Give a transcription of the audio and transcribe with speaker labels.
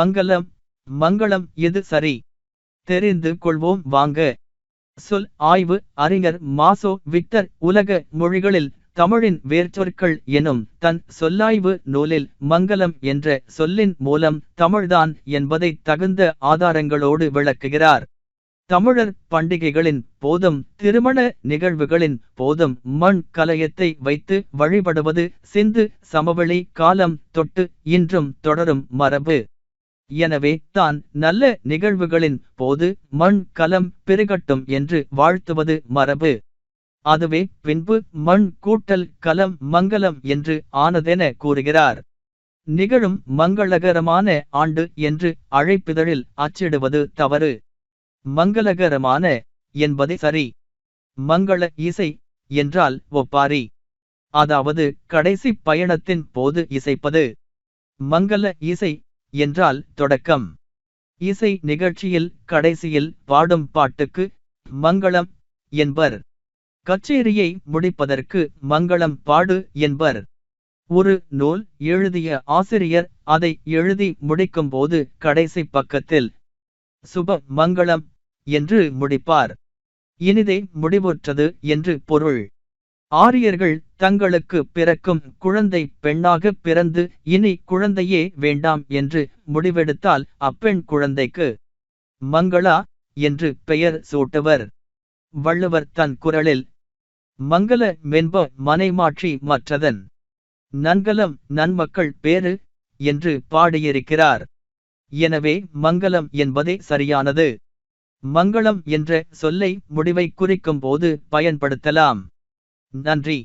Speaker 1: மங்கலம் மங்களம் எது சரி? தெரிந்து கொள்வோம் வாங்க. சொல் ஆய்வு அறிஞர் மாசோ விக்டர் உலக மொழிகளில் தமிழின் வேர்ச்சொற்கள் எனும் தன் சொல்லாய்வு நூலில் மங்கலம் என்ற சொல்லின் மூலம் தமிழ்தான் என்பதை தகுந்த ஆதாரங்களோடு விளக்குகிறார். தமிழர் பண்டிகைகளின் போதும் திருமண நிகழ்வுகளின் போதும் மண் கலயத்தை வைத்து வழிபடுவது சிந்து சமவெளி காலம் தொட்டு இன்றும் தொடரும் மரபு. எனவே தான் நல்ல நிகழ்வுகளின் போது மண் கலம் பெருகட்டும் என்று வாழ்த்துவது மரபு. அதுவே பின்பு மண் கூட்டல் கலம் மங்கலம் என்று ஆனதென கூறுகிறார். நிகழும் மங்களகரமான ஆண்டு என்று அழைப்பிதழில் அச்சிடுவது தவறு. மங்களகரமான என்பதே சரி. மங்கள இசை என்றால் ஒப்பாரி. அதாவது கடைசி பயணத்தின் போது இசைப்பது. மங்கள இசை என்றால் தொடக்கம். இசை நிகழ்ச்சியில் கடைசியில் பாடும் பாட்டுக்கு மங்களம் என்பர். கச்சேரியை முடிப்பதற்கு மங்களம் பாடு என்பர். ஒரு நூல் எழுதிய ஆசிரியர் அதை எழுதி முடிக்கும்போது கடைசி பக்கத்தில் சுப மங்களம் என்று முடிப்பார். இனிதே முடிவுற்றது என்று பொருள். ஆரியர்கள் தங்களுக்கு பிறக்கும் குழந்தை பெண்ணாக பிறந்து இனி குழந்தையே வேண்டாம் என்று முடிவெடுத்தால் அப்பெண் குழந்தைக்கு மங்களா என்று பெயர் சூட்டவர். வள்ளுவர் தன் குரலில் மங்கள மென்ப மனைமாற்றி மற்றதன் நன்கலம் நன்மக்கள் பேறு என்று பாடியிருக்கிறார். எனவே மங்களம் என்பதே சரியானது. மங்களம் என்ற சொல்லை முடிவை குறிக்கும் போது பயன்படுத்தலாம். நன்றி